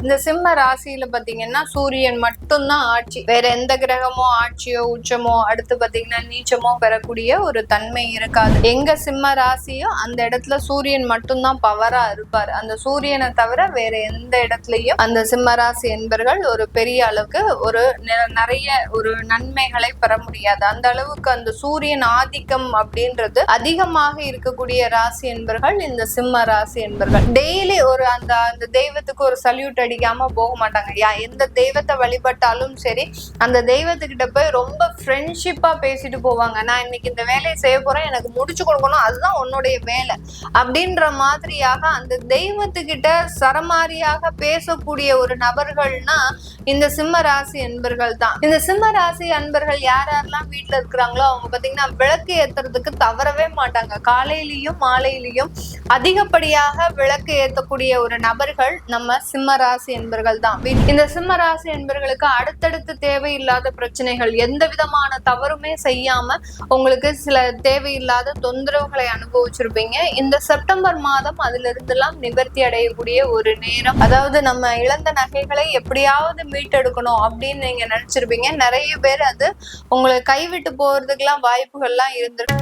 இந்த சிம்ம ராசியில பாத்தீங்கன்னா சூரியன் மட்டும்தான் ஆட்சி. வேற எந்த கிரகமோ ஆட்சியோ உச்சமோ அடுத்து பாத்தீங்கன்னா நீச்சமோ பெறக்கூடிய ஒரு தன்மை இருக்காது. எங்க சிம்ம ராசியோ அந்த இடத்துல சூரியன் மட்டும்தான் பவரா இருப்பார். அந்த சூரியனை தவிர வேற எந்த இடத்துலயும் அந்த சிம்ம ராசி என்பர்கள் ஒரு பெரிய அளவுக்கு ஒரு நிறைய ஒரு நன்மைகளை பெற முடியாது. அந்த அளவுக்கு அந்த சூரியன் ஆதிக்கம் அப்படின்றது அதிகமாக இருக்கக்கூடிய ராசி என்பர்கள் இந்த சிம்ம ராசி என்பர்கள். டெய்லி ஒரு அந்த அந்த தெய்வத்துக்கு ஒரு சல்யூட் அடிக்காம போக மாட்டாங்க. யா எந்த தெய்வத்தை வழிபட்டாலும் சரி அந்த தெய்வத்துக்கிட்ட போய் ரொம்ப ஃப்ரெண்ட்ஷிப்பா பேசிட்டு போவாங்க. நான் இன்னைக்கு இந்த வேலையை செய்ய போறேன் எனக்கு முடிச்சு கொடுக்கணும் அதுதான் உன்னுடைய வேலை. அப்படின்ற மாதிரியாக அந்த தெய்வத்துக்கிட்ட சரமாரியாக பேசக்கூடிய ஒரு நபர்கள்னா இந்த சிம்ம ராசி அன்பர்கள் தான். இந்த சிம்ம ராசி அன்பர்கள் யார் யாரெல்லாம் வீட்டுல இருக்கிறாங்களோ அவங்க பாத்தீங்கன்னா விளக்கு ஏத்துறதுக்கு தவறவே மாட்டாங்க. காலையிலயும் மாலையிலயும் அதிகப்படியாக விளக்கு ஏத்தக்கூடிய ஒரு நபர்கள் நம்ம சிம்ம ராசி என்பர்கள் தான் இந்த சிம்ம ராசி என்பர்களுக்கு அடுத்தடுத்து தேவையில்லாத பிரச்சனைகள் எந்த விதமான தவறுமே செய்யாம உங்களுக்கு சில தேவையில்லாத தொந்தரவுகளை அனுபவிச்சிருப்பீங்க. இந்த செப்டம்பர் மாதம் அதுல இருந்தெல்லாம் நிவர்த்தி அடையக்கூடிய ஒரு நேரம். அதாவது நம்ம இழந்த நகைகளை எப்படியாவது மீட்டெடுக்கணும் அப்படின்னு நீங்க நினைச்சிருப்பீங்க. நிறைய பேர் அது உங்களை கைவிட்டு போறதுக்கெல்லாம் வாய்ப்புகள்லாம் இருந்திருக்கு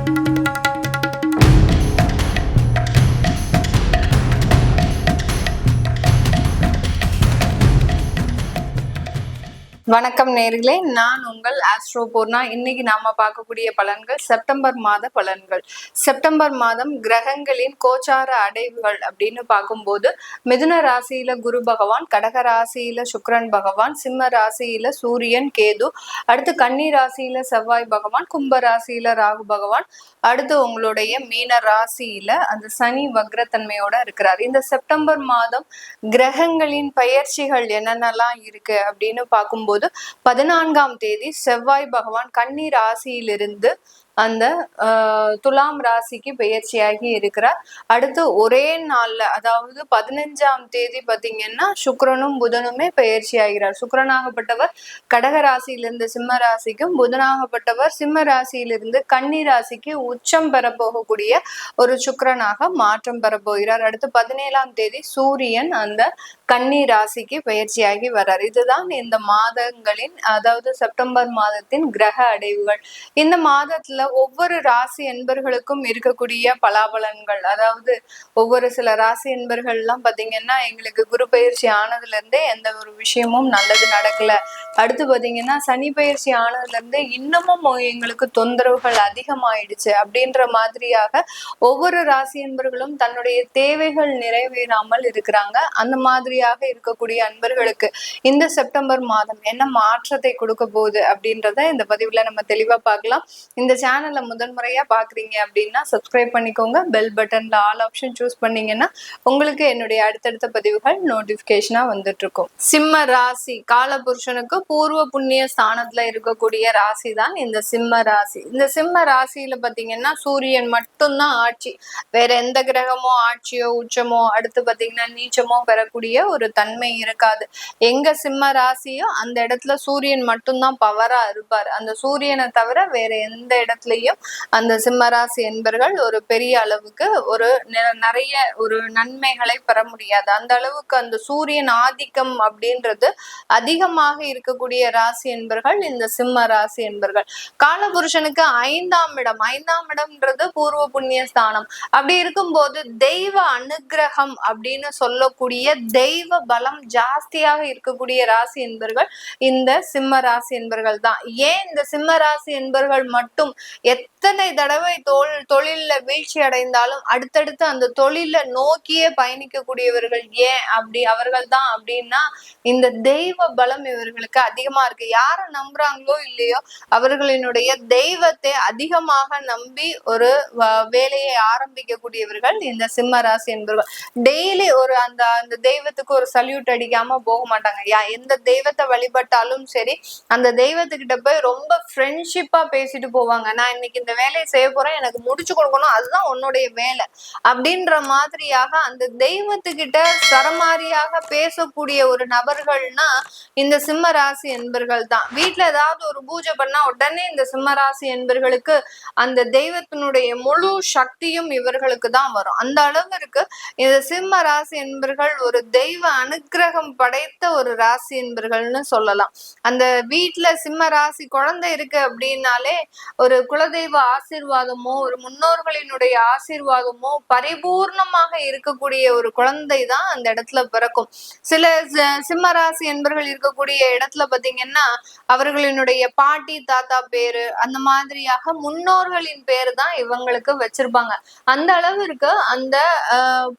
வணக்கம் நேர்களே. நான் உங்கள் ஆஸ்ட்ரோ பூர்ணா இன்னைக்கு நாம பார்க்கக்கூடிய பலன்கள் செப்டம்பர் மாத பலன்கள். செப்டம்பர் மாதம் கிரகங்களின் கோச்சார அடைவுகள் அப்படின்னு பார்க்கும்போது மிதுன ராசியில குரு பகவான் கடக ராசியில சுக்ரன் பகவான் சிம்ம ராசியில சூரியன் கேது அடுத்து கன்னி ராசியில செவ்வாய் பகவான் கும்ப ராசியில ராகு பகவான் அடுத்து உங்களுடைய மீன ராசியில அந்த சனி வக்ரத்தன்மையோட இருக்கிறார். இந்த செப்டம்பர் மாதம் கிரகங்களின் பயிற்சிகள் என்னென்னலாம் இருக்கு அப்படின்னு பார்க்கும்போது பதினான்காம் தேதி செவ்வாய் பகவான் கன்னி ராசியிலிருந்து அந்த துலாம் ராசிக்கு பெயர்ச்சியாகி இருக்கிறார். அடுத்து ஒரே நாள்ல அதாவது பதினஞ்சாம் தேதி பாத்தீங்கன்னா சுக்கரனும் புதனுமே பெயர்ச்சி ஆகிறார் சுக்கிரனாகப்பட்டவர் கடக ராசியிலிருந்து சிம்ம ராசிக்கும் புதனாகப்பட்டவர் சிம்ம ராசியிலிருந்து கன்னி ராசிக்கு உச்சம் பெறப்போகக்கூடிய ஒரு சுக்கரனாக மாற்றம் பெற போகிறார் அடுத்து பதினேழாம் தேதி சூரியன் அந்த கன்னி ராசிக்கு பயிற்சியாகி வர்றார். இதுதான் இந்த மாதங்களின் அதாவது செப்டம்பர் மாதத்தின் கிரக அடைவுகள். இந்த மாதத்துல ஒவ்வொரு ராசி என்பர்களுக்கும் இருக்கக்கூடிய பலாபலன்கள். அதாவது ஒவ்வொரு சில ராசி என்பர்கள் எல்லாம் பாத்தீங்கன்னா எங்களுக்கு குரு பயிற்சி ஆனதுல இருந்தே எந்த ஒரு விஷயமும் நல்லது நடக்கல. அடுத்து பாத்தீங்கன்னா சனி பயிற்சி ஆனதுல இருந்தே இன்னமும் எங்களுக்கு தொந்தரவுகள் அதிகமாயிடுச்சு. அப்படின்ற மாதிரியாக ஒவ்வொரு ராசி என்பர்களும் தன்னுடைய தேவைகள் நிறைவேறாமல் இருக்கிறாங்க. அந்த மாதிரியாக இருக்கக்கூடிய அன்பர்களுக்கு இந்த செப்டம்பர் மாதம் என்ன மாற்றத்தை கொடுக்க போகுது அப்படின்றத இந்த பதிவுல நம்ம தெளிவா பார்க்கலாம். இந்த சேனலை முதன்முறையா பாக்குறீங்க அப்படின்னா சப்ஸ்கிரைப் பண்ணிக்கோங்க. பெல் பட்டன்ல ஆல் ஆப்ஷன் சூஸ் பண்ணீங்கன்னா உங்களுக்கு என்னுடைய அடுத்தடுத்த பதிவுகள் நோட்டிபிகேஷனா வந்துட்டு இருக்கும் சிம்ம ராசி காலபுருஷனுக்கு பூர்வ புண்ணிய ஸ்தானத்துல இருக்கக்கூடிய ராசி தான் இந்த சிம்ம ராசி. இந்த சிம்ம ராசியில பாத்தீங்கன்னா சூரியன் மட்டும்தான் ஆட்சி. வேற எந்த கிரகமோ ஆட்சியோ உச்சமோ அடுத்து பாத்தீங்கன்னா நீச்சமோ பெறக்கூடிய ஒரு தன்மை இருக்காது. எங்க சிம்ம ராசியோ அந்த இடத்துல சூரியன் மட்டும்தான் பவரா இருப்பார். அந்த சூரியனை தவிர வேற எந்த இடத்துல நாட்டிலையும் அந்த சிம்மராசி என்பர்கள் ஒரு பெரிய அளவுக்கு ஒரு நிறைய ஒரு நன்மைகளை பெற முடியாது. அந்த அளவுக்கு அந்த சூரியன் ஆதிக்கம் அப்படின்றது அதிகமாக இருக்கக்கூடிய ராசி என்பர்கள் இந்த சிம்ம ராசி என்பர்கள். காலபுருஷனுக்கு ஐந்தாம் இடம். ஐந்தாம் இடம்ன்றது பூர்வ புண்ணிய ஸ்தானம். அப்படி இருக்கும்போது தெய்வ அனுக்கிரகம் அப்படின்னு சொல்லக்கூடிய தெய்வ பலம் ஜாஸ்தியாக இருக்கக்கூடிய ராசி என்பர்கள் இந்த சிம்ம ராசி என்பர்கள் தான். ஏன் இந்த சிம்ம ராசி என்பர்கள் மட்டும் எத்தனை தடவை தொல் தொழில்ல வீழ்ச்சி அடைந்தாலும் அடுத்தடுத்து அந்த தொழில நோக்கியே பயணிக்கக்கூடியவர்கள் ஏன் அப்படி அவர்கள் தான் அப்படின்னா இந்த தெய்வ பலம் இவர்களுக்கு அதிகமா இருக்கு. யாரை நம்புறாங்களோ இல்லையோ அவர்களினுடைய தெய்வத்தை அதிகமாக நம்பி ஒரு வேலையை ஆரம்பிக்கக்கூடியவர்கள் இந்த சிம்ம ராசி என்பவர்கள். டெய்லி ஒரு அந்த அந்த தெய்வத்துக்கு ஒரு சல்யூட் அடிக்காம போக மாட்டாங்க. யா எந்த தெய்வத்தை வழிபட்டாலும் சரி அந்த தெய்வத்துக்கிட்ட போய் ரொம்ப ஃப்ரெண்ட்ஷிப்பா பேசிட்டு போவாங்க. நான் இன்னைக்கு இந்த வேலையை செய்ய போறேன் எனக்கு முடிச்சு கொடுக்கணும் அதுதான் உன்னுடைய வேலை. அப்படின்ற மாதிரியாக அந்த தெய்வத்துக்கிட்ட சரமாரியாக பேசக்கூடிய ஒரு நபர்கள்னா இந்த சிம்ம ராசி என்பர்கள் தான். வீட்டுல ஏதாவது ஒரு பூஜை பண்ணா உடனே இந்த சிம்ம ராசி என்பர்களுக்கு அந்த தெய்வத்தினுடைய முழு சக்தியும் இவர்களுக்கு தான் வரும். அந்த அளவு அளவிற்கு இந்த சிம்ம ராசி என்பர்கள் ஒரு தெய்வ அனுக்கிரகம் படைத்த ஒரு ராசி என்பர்கள்னு சொல்லலாம். அந்த வீட்டுல சிம்ம ராசி குழந்தை இருக்கு அப்படின்னாலே ஒரு குலதெய்வ ஆசீர்வாதமோ ஒரு முன்னோர்களினுடைய ஆசீர்வாதமோ பரிபூர்ணமாக இருக்கக்கூடிய ஒரு குழந்தை தான் அந்த இடத்துல பிறக்கும். சில சிம்மராசி என்பர்கள் இருக்கக்கூடிய இடத்துல பாத்தீங்கன்னா அவர்களினுடைய பாட்டி தாத்தா பேரு அந்த மாதிரியாக முன்னோர்களின் பேரு தான் இவங்களுக்கு வச்சிருப்பாங்க. அந்த அளவிற்கு அந்த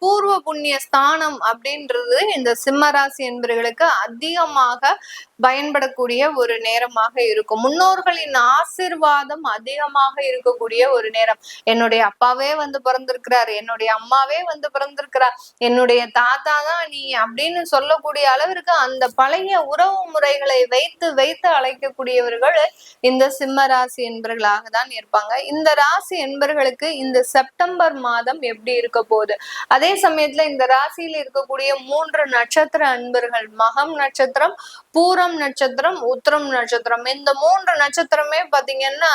பூர்வ புண்ணிய ஸ்தானம் அப்படின்றது இந்த சிம்மராசி என்பவர்களுக்கு அதிகமாக பயன்படக்கூடிய ஒரு நேரமாக இருக்கும். முன்னோர்களின் ஆசிர்வாதம் அதிகமாக இருக்கக்கூடிய ஒரு நேரம். என்னுடைய அப்பாவே வந்து பிறந்திருக்கிறார் என்னுடைய அம்மாவே வந்து பிறந்திருக்கிறார் என்னுடைய தாத்தா தான் நீ அப்படின்னு சொல்லக்கூடிய அளவிற்கு அந்த பழைய உறவு முறைகளை வைத்து வைத்து அழைக்கக்கூடியவர்கள் இந்த சிம்ம ராசி என்பர்களாக தான் இருப்பாங்க. இந்த ராசி என்பர்களுக்கு இந்த செப்டம்பர் மாதம் எப்படி இருக்க போகுது? அதே சமயத்துல இந்த ராசியில இருக்கக்கூடிய மூன்று நட்சத்திர அன்பர்கள் மகம் நட்சத்திரம் பூரம் நட்சத்திரம் உத்திரம் நட்சத்திரம். இந்த மூன்று நட்சத்திரமே பாத்தீங்கன்னா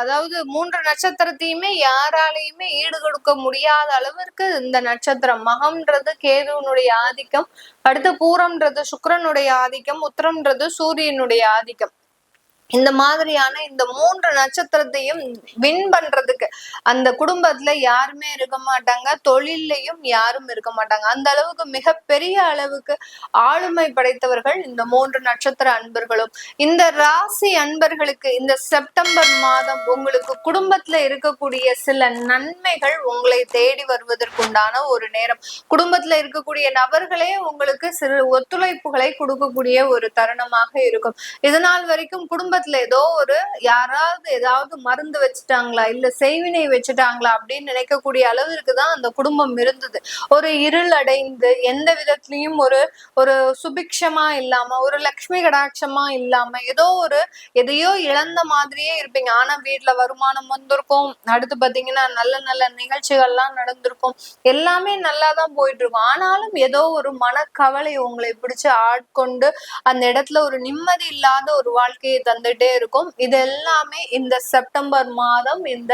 அதாவது மூன்று நட்சத்திரத்தையுமே யாராலையுமே ஈடு கொடுக்க முடியாத அளவிற்கு இந்த நட்சத்திரம். மகம்ன்றது கேதுவனுடைய ஆதிக்கம் அடுத்து பூரம்ன்றது சுக்கரனுடைய ஆதிக்கம் உத்திரம்ன்றது சூரியனுடைய ஆதிக்கம். இந்த மாதிரியான இந்த மூன்று நட்சத்திரத்தையும் வின் பண்றதுக்கு அந்த குடும்பத்துல யாருமே இருக்க மாட்டாங்க. தொழிலையும் யாரும் இருக்க மாட்டாங்க. அந்த அளவுக்கு மிகப்பெரிய அளவுக்கு ஆளுமை படைத்தவர்கள் இந்த மூன்று நட்சத்திர அன்பர்களும். இந்த ராசி அன்பர்களுக்கு இந்த செப்டம்பர் மாதம் உங்களுக்கு குடும்பத்துல இருக்கக்கூடிய சில நன்மைகள் உங்களை தேடி வருவதற்குண்டான ஒரு நேரம். குடும்பத்துல இருக்கக்கூடிய நபர்களே உங்களுக்கு சிறு ஒத்துழைப்புகளை கொடுக்கக்கூடிய ஒரு தருணமாக இருக்கும். இதனால் வரைக்கும் குடும்ப குடும்பத்துல ஏதோ ஒரு யாராவது ஏதாவது மருந்து வச்சுட்டாங்களா இல்ல செய்வினை வச்சுட்டாங்களா அப்படின்னு நினைக்கக்கூடிய அளவிற்கு தான் அந்த குடும்பம் இருந்தது. ஒரு இருள் அடைந்து எந்த விதத்திலையும் ஒரு ஒரு சுபிக்ஷமா இல்லாம ஒரு லக்ஷ்மி கடாட்சமா இல்லாம ஏதோ ஒரு எதையோ இழந்த மாதிரியே இருப்பீங்க. ஆனா வீட்டுல வருமானம் வந்திருக்கும். அடுத்து பாத்தீங்கன்னா நல்ல நல்ல நிகழ்ச்சிகள்லாம் நடந்திருக்கும். எல்லாமே நல்லா தான் போயிட்டு இருக்கும் ஆனாலும் ஏதோ ஒரு மனக்கவலை உங்களை பிடிச்சு ஆட்கொண்டு அந்த இடத்துல ஒரு நிம்மதி இல்லாத ஒரு வாழ்க்கையை தந்து வந்துட்டே இருக்கும். இது எல்லாமே இந்த செப்டம்பர் மாதம் இந்த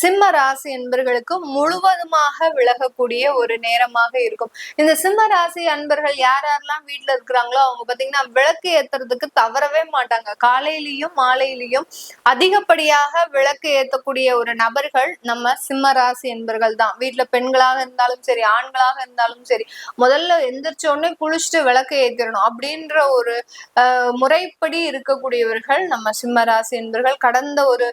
சிம்ம ராசி என்பர்களுக்கு முழுவதுமாக விலகக்கூடிய ஒரு நேரமாக இருக்கும். இந்த சிம்ம ராசி அன்பர்கள் யார் யாரெல்லாம் வீட்டுல இருக்கிறாங்களோ அவங்க பாத்தீங்கன்னா விளக்கு ஏத்துறதுக்கு தவறவே மாட்டாங்க. காலையிலயும் மாலையிலயும் அதிகப்படியாக விளக்கு ஏத்தக்கூடிய ஒரு நபர்கள் நம்ம சிம்ம ராசி என்பர்கள் தான். வீட்டுல பெண்களாக இருந்தாலும் சரி ஆண்களாக இருந்தாலும் சரி முதல்ல எந்திரிச்ச உடனே குளிச்சுட்டு விளக்கு ஏத்திடணும் அப்படின்ற ஒரு முறைப்படி இருக்கக்கூடியவர்கள் நம்ம சிம்ம ராசி என்பர்கள் கடந்த ஒரு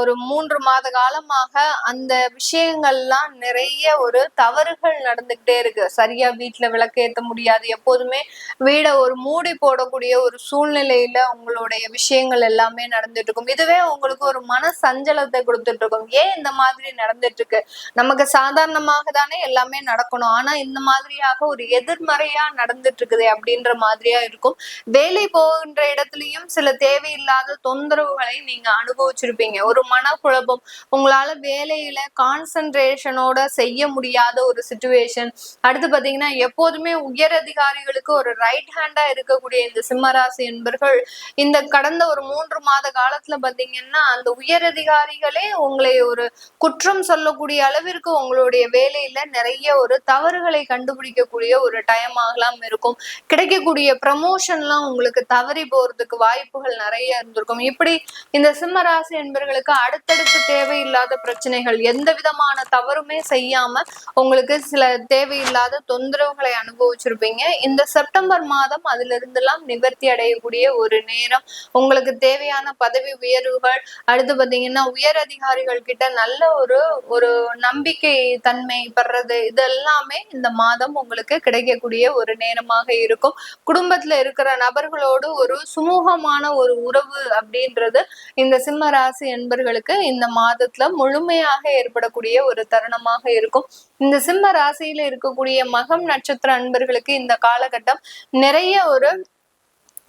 ஒரு மூன்று மாத காலமாக அந்த விஷயங்கள்லாம் நிறைய ஒரு தவறுகள் நடந்துகிட்டே இருக்கு. சரியா வீட்டுல விளக்கேற்ற முடியாது. எப்போதுமே வீடை ஒரு மூடி போடக்கூடிய ஒரு சூழ்நிலையில உங்களுடைய விஷயங்கள் எல்லாமே நடந்துட்டு இருக்கும் இதுவே உங்களுக்கு ஒரு மன சஞ்சலத்தை கொடுத்துட்டு இருக்கும் ஏன் இந்த மாதிரி நடந்துட்டு இருக்கு நமக்கு சாதாரணமாக தானே எல்லாமே நடக்கணும். ஆனா இந்த மாதிரியாக ஒரு எதிர்மறையா நடந்துட்டு இருக்குது அப்படின்ற மாதிரியா இருக்கும். வேலை போகின்ற இடத்துலயும் சில தேவையில்லாத இல்லாத தொந்தரவுகளை நீங்க அனுபவிச்சிருப்பீங்க. ஒரு மனக்குழப்பம் உங்களால வேலையில கான்சன்ட்ரேஷனோட செய்ய முடியாத ஒரு சுச்சுவேஷன் அடுத்து பாத்தீங்கன்னா எப்போதுமே உயர் அதிகாரிகளுக்கு ஒரு ரைட் ஹேண்டா இருக்கக்கூடிய இந்த சிம்மராசி என்பர்கள் இந்த கடந்த ஒரு மூன்று மாத காலத்துல பாத்தீங்கன்னா அந்த உயர் அதிகாரிகளே உங்களை ஒரு குற்றம் சொல்லக்கூடிய அளவிற்கு உங்களுடைய வேலையில நிறைய ஒரு தவறுகளை கண்டுபிடிக்கக்கூடிய ஒரு டைம் ஆகலாம் இருக்கும். கிடைக்கக்கூடிய ப்ரமோஷன்லாம் உங்களுக்கு தவறி போறதுக்கு வாய்ப்புகள் நிறைய இருந்திருக்கும் இப்படி இந்த சிம்ம ராசி என்பர்களுக்கு அடுத்தடுத்து தேவையில்லாத பிரச்சனைகள் எந்த விதமான தவறுமே செய்யாம உங்களுக்கு சில தேவையில்லாத தொந்தரவுகளை அனுபவிச்சிருப்பீங்க. இந்த செப்டம்பர் மாதம் அதுல இருந்தெல்லாம் நிவர்த்தி அடையக்கூடிய ஒரு நேரம். உங்களுக்கு தேவையான பதவி உயர்வுகள் அடுத்து பாத்தீங்கன்னா உயர் அதிகாரிகள் கிட்ட நல்ல ஒரு ஒரு நம்பிக்கை தன்மை பெறது இதெல்லாமே இந்த மாதம் உங்களுக்கு கிடைக்கக்கூடிய ஒரு நேரமாக இருக்கும். குடும்பத்துல இருக்கிற நபர்களோடு ஒரு சுமூகமான ஒரு உறவு அப்படின்றது இந்த சிம்ம ராசி என்பர்களுக்கு இந்த மாதத்துல முழுமையாக ஏற்படக்கூடிய ஒரு தருணமாக இருக்கும். இந்த சிம்ம ராசியில இருக்கக்கூடிய மகம் நட்சத்திர அன்பர்களுக்கு இந்த காலகட்டம் நிறைய ஒரு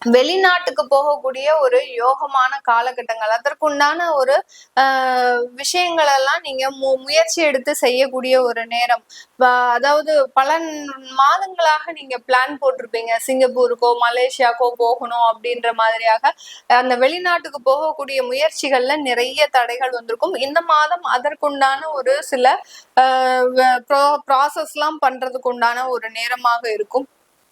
வெளிநாட்டுக்கு போகக்கூடிய ஒரு யோகமான காலகட்டங்கள். அதற்குண்டான ஒரு ஆஹ் விஷயங்கள் எல்லாம் நீங்க மு- முயற்சி எடுத்து செய்யக்கூடிய ஒரு நேரம். அதாவது பல மாதங்களாக நீங்க பிளான் போட்டிருப்பீங்க. சிங்கப்பூருக்கோ மலேசியாக்கோ போகணும் அப்படின்ற மாதிரியாக அந்த வெளிநாட்டுக்கு போகக்கூடிய முயற்சிகள்ல நிறைய தடைகள் வந்திருக்கும். இந்த மாதம் அதற்குண்டான ஒரு சில ப்ராசஸ் எல்லாம் பண்றதுக்கு உண்டான ஒரு நேரமாக இருக்கும்.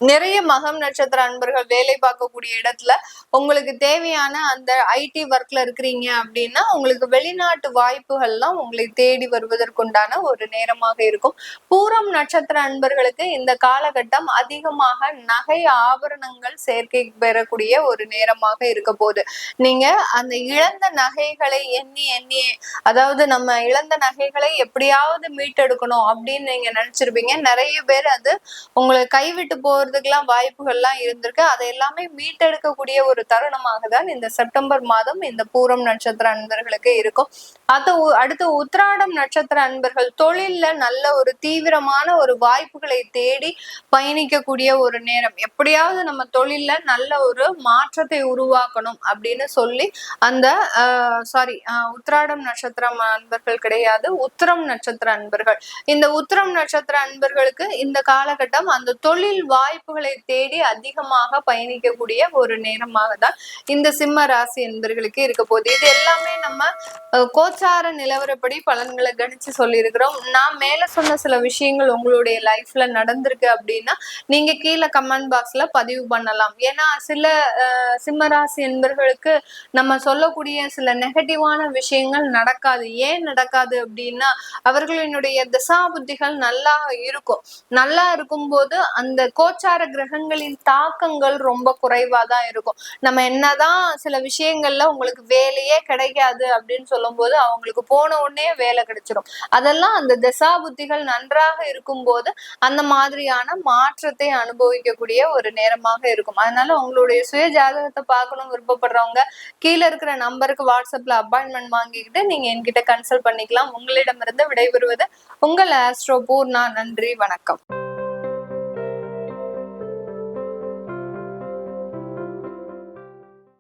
நிறைய மகம் நட்சத்திர அன்பர்கள் வேலை பார்க்கக்கூடிய இடத்துல உங்களுக்கு தேவையான அந்த ஐடி ஒர்க்ல இருக்கிறீங்க அப்படின்னா உங்களுக்கு வெளிநாட்டு வாய்ப்புகள்லாம் உங்களை தேடி வருவதற்குண்டான ஒரு நேரமாக இருக்கும். பூரம் நட்சத்திர அன்பர்களுக்கு இந்த காலகட்டம் அதிகமாக நகை ஆபரணங்கள் சேர்க்கை பெறக்கூடிய ஒரு நேரமாக இருக்க போகுது. நீங்க அந்த இழந்த நகைகளை எண்ணி எண்ணி அதாவது நம்ம இழந்த நகைகளை எப்படியாவது மீட்டெடுக்கணும் அப்படின்னு நீங்க நினைச்சிருப்பீங்க. நிறைய பேர் அது உங்களை கைவிட்டு போறதுக்கெல்லாம் வாய்ப்புகள்லாம் இருந்திருக்கு. அதை எல்லாமே மீட்டெடுக்கக்கூடிய ஒரு தருணமாக தான் இந்த செப்டம்பர் மாதம் இந்த பூரம் நட்சத்திர அன்பர்களுக்கு இருக்கும். அது அடுத்து உத்திராடம் நட்சத்திர அன்பர்கள் தொழில்ல நல்ல ஒரு தீவிரமான ஒரு வாய்ப்புகளை தேடி பயணிக்கக்கூடிய ஒரு நேரம். எப்படியாவது நம்ம தொழில்ல நல்ல ஒரு மாற்றத்தை உருவாக்கணும் அப்படின்னு சொல்லி அந்த சாரி உத்திராடம் நட்சத்திரம் அன்பர்கள் கிடையாது உத்திரம் நட்சத்திர அன்பர்கள். இந்த உத்திரம் நட்சத்திர அன்பர்களுக்கு இந்த காலகட்டம் அந்த தொழில் வாய்ப்பு வாய்ப்புகளை தேடி அதிகமாக பயணிக்கக்கூடிய ஒரு நேரமாக தான் இந்த சிம்ம ராசி என்பர்களுக்கு இருக்க போகுது. இது எல்லாமே நம்ம கோச்சார நிலவரப்படி பலன்களை கணிச்சு சொல்லியிருக்கிறோம். நான் மேல சொன்ன சில விஷயங்கள் உங்களுடைய லைஃப்ல நடந்திருக்கு அப்படின்னா நீங்க கீழே கமெண்ட் பாக்ஸ்ல பதிவு பண்ணலாம். ஏன்னா சில அஹ், சிம்ம ராசி என்பர்களுக்கு நம்ம சொல்லக்கூடிய சில நெகட்டிவான விஷயங்கள் நடக்காது. ஏன் நடக்காது அப்படின்னா அவர்களினுடைய தசா புத்திகள் நல்லா இருக்கும். நல்லா இருக்கும்போது அந்த கோச்சார கிரகங்களின் தாக்கங்கள் ரொம்ப குறைவா தான் இருக்கும். நம்ம என்னதான் சில விஷயங்கள்ல உங்களுக்கு வேலையே கிடைக்காது அப்படின்னு சொல்லும் போது அவங்களுக்கு போன உடனே வேலை கிடைச்சிரும். அதெல்லாம் அந்த தசா புத்திகள் நன்றாக இருக்கும்போது அந்த மாதிரியான மாற்றத்தை அனுபவிக்கக்கூடிய ஒரு நேரமாக இருக்கும். அதனால உங்களுடைய சுய ஜாதகத்தை பார்க்கணும் விருப்பப்படுறவங்க கீழே இருக்கிற நம்பருக்கு வாட்ஸ்அப்ல அப்பாயின்மெண்ட் வாங்கிக்கிட்டு நீங்க என்கிட்ட கன்சல்ட் பண்ணிக்கலாம். உங்களிடமிருந்து விடைபெறுவது உங்கள் ஆஸ்ட்ரோ பூர்ணா. நன்றி வணக்கம்.